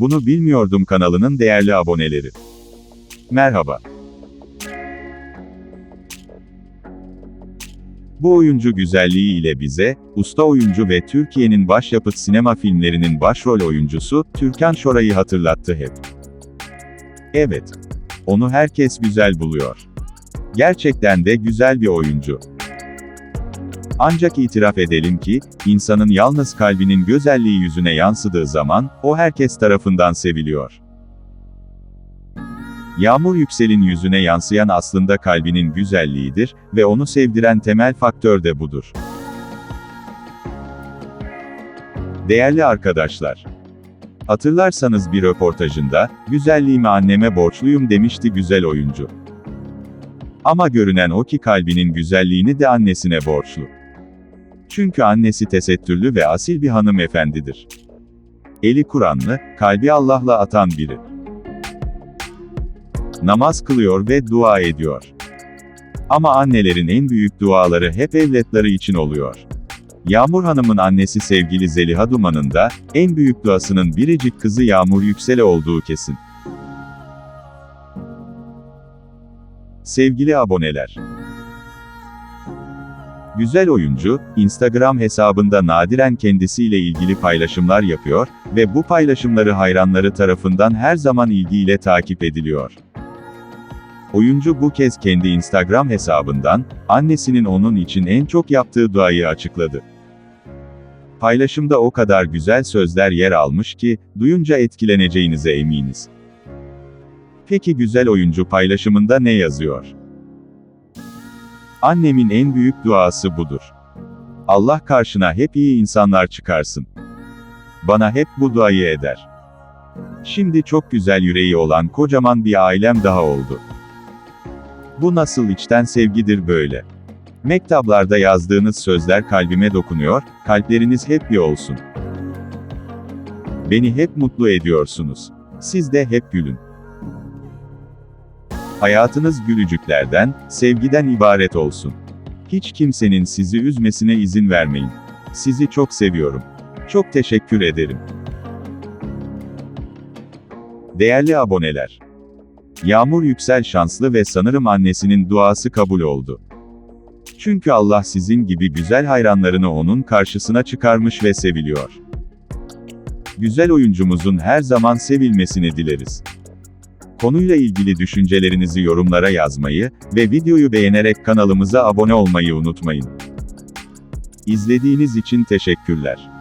Bunu bilmiyordum kanalının değerli aboneleri. Merhaba. Bu oyuncu güzelliği ile bize, usta oyuncu ve Türkiye'nin başyapıt sinema filmlerinin başrol oyuncusu, Türkan Şoray'ı hatırlattı hep. Evet. Onu herkes güzel buluyor. Gerçekten de güzel bir oyuncu. Ancak itiraf edelim ki, insanın yalnız kalbinin güzelliği yüzüne yansıdığı zaman, o herkes tarafından seviliyor. Yağmur Yüksel'in yüzüne yansıyan aslında kalbinin güzelliğidir ve onu sevdiren temel faktör de budur. Değerli arkadaşlar, hatırlarsanız bir röportajında, güzelliğimi anneme borçluyum demişti güzel oyuncu. Ama görünen o ki kalbinin güzelliğini de annesine borçlu. Çünkü annesi tesettürlü ve asil bir hanımefendidir. Eli Kur'anlı, kalbi Allah'la atan biri. Namaz kılıyor ve dua ediyor. Ama annelerin en büyük duaları hep evlatları için oluyor. Yağmur Hanım'ın annesi sevgili Zeliha Duman'ın da, en büyük duasının biricik kızı Yağmur Yüksel'e olduğu kesin. Sevgili aboneler. Güzel oyuncu, Instagram hesabında nadiren kendisiyle ilgili paylaşımlar yapıyor ve bu paylaşımları hayranları tarafından her zaman ilgiyle takip ediliyor. Oyuncu bu kez kendi Instagram hesabından, annesinin onun için en çok yaptığı duayı açıkladı. Paylaşımda o kadar güzel sözler yer almış ki, duyunca etkileneceğinize eminiz. Peki güzel oyuncu paylaşımında ne yazıyor? Annemin en büyük duası budur. Allah karşına hep iyi insanlar çıkarsın. Bana hep bu duayı eder. Şimdi çok güzel yüreği olan kocaman bir ailem daha oldu. Bu nasıl içten sevgidir böyle. Mektaplarda yazdığınız sözler kalbime dokunuyor, kalpleriniz hep bir olsun. Beni hep mutlu ediyorsunuz. Siz de hep gülün. Hayatınız gülücüklerden, sevgiden ibaret olsun. Hiç kimsenin sizi üzmesine izin vermeyin. Sizi çok seviyorum. Çok teşekkür ederim. Değerli aboneler. Yağmur Yüksel şanslı ve sanırım annesinin duası kabul oldu. Çünkü Allah sizin gibi güzel hayranlarını onun karşısına çıkarmış ve seviliyor. Güzel oyuncumuzun her zaman sevilmesini dileriz. Konuyla ilgili düşüncelerinizi yorumlara yazmayı ve videoyu beğenerek kanalımıza abone olmayı unutmayın. İzlediğiniz için teşekkürler.